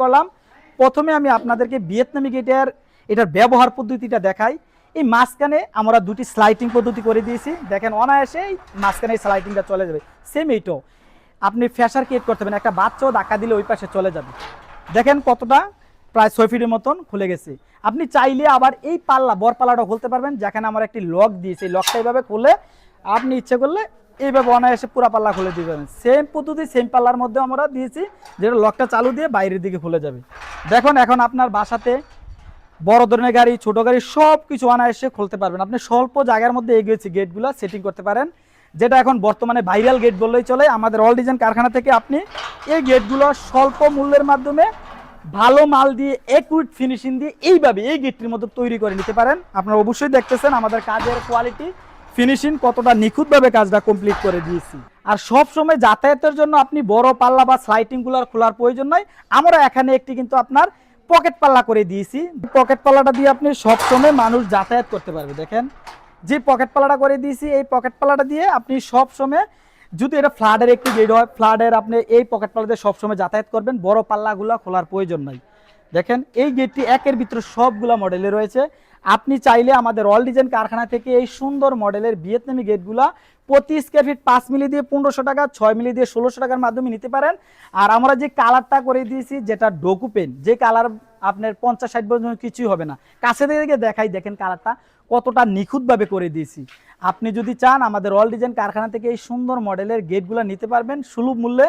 করলাম। প্রথমে আমি আপনাদেরকে ভিয়েতনামি গেটের এটার ব্যবহার পদ্ধতিটা দেখাই। এই মাঝখানে আমরা দুটি স্লাইডিং পদ্ধতি করে দিয়েছি। দেখেন অনায়াসে এই মাঝখানে এই স্লাইডিংটা চলে যাবে। সেম এইটাও আপনি ফ্যাশার ক্রিয়েট করতে পারেন। একটা বাচ্চাও ধাক্কা দিলে ওই পাশে চলে যাবে। দেখেন কতটা প্রায় ছয় ফিটের মতন খুলে গেছে। আপনি চাইলে আবার এই পাল্লা, বর পাল্লাটা খুলতে পারবেন। যেখানে আমার একটি লক দিয়েছে। লকটা এইভাবে খুলে আপনি ইচ্ছে করলে এইভাবে অনায়াসে পুরা পাল্লা খুলে দিবেন সেম পদ্ধতি সেম পাল্লার মধ্যে আমরা দিয়েছি, যেটা লকটা চালু দিয়ে বাইরের দিকে খুলে যাবে। দেখুন, এখন আপনার বাসাতে বড় ধরনের গাড়ি, ছোট গাড়ি সব কিছু অনায়াসে খুলতে পারবেন। আপনি স্বল্প জায়গার মধ্যে এগিয়েছি গেটগুলো সেটিং করতে পারেন, যেটা এখন বর্তমানে ভাইরাল গেট বললেই চলে। আমাদের অল ডিজাইন কারখানা থেকে আপনি এই গেটগুলো স্বল্প মূল্যের মাধ্যমে ভালো মাল দিয়ে একুইট ফিনিশিং দিয়ে এইভাবে এই গেটটির মতো তৈরি করে নিতে পারেন। আপনারা অবশ্যই দেখতেছেন আমাদের কাজের কোয়ালিটি ফিনিশিং কতটা নিখুঁতভাবে কাজটা কমপ্লিট করে দিয়েছি। আর সব সময় যাতায়াতের জন্য আপনি বড় পাল্লা বা স্লাইটিংগুলো খোলার প্রয়োজন নয় আমরা এখানে একটি কিন্তু আপনার পকেট পাল্লা করে দিয়েছি। পকেট পাল্লাটা দিয়ে আপনি সব সময় মানুষ যাতায়াত করতে পারবে, দেখেন। যে পকেট পাল্লাটা করে দিয়েছি, এই পকেট পাল্লাটা দিয়ে আপনি সব সময় যদি এটা ফ্লাডের একটি গেট হয় ফ্লাডের আপনি এই পকেট দিয়ে সবসময় যাতায়াত করবেন, বড় পাল্লাগুলো খোলার প্রয়োজন নাই। দেখেন, এই গেটটি একের ভিতরে সবগুলা মডেলে রয়েছে। আপনি চাইলে আমাদের অল ডিজাইন কারখানা থেকে এই সুন্দর মডেলের ভিয়েতনামি গেটগুলা প্রতি স্কোয়ার ফিট পাঁচ মিলি দিয়ে পনেরোশো টাকা, ছয় মিলি দিয়ে ষোলোশো টাকার মাধ্যমে নিতে পারেন। আর আমরা যে কালারটা করে দিয়েছি, যেটা ডোকু পেন যে কালার আপনার পঞ্চাশ ষাট বছর কিছুই হবে না। কাছে থেকে দেখাই, দেখেন কালারটা কতটা নিখুঁতভাবে করে দিয়েছি। আপনি যদি চান আমাদের অল ডিজাইন কারখানা থেকে এই সুন্দর মডেলের গেটগুলো নিতে পারবেন, সুলভ মূল্যে।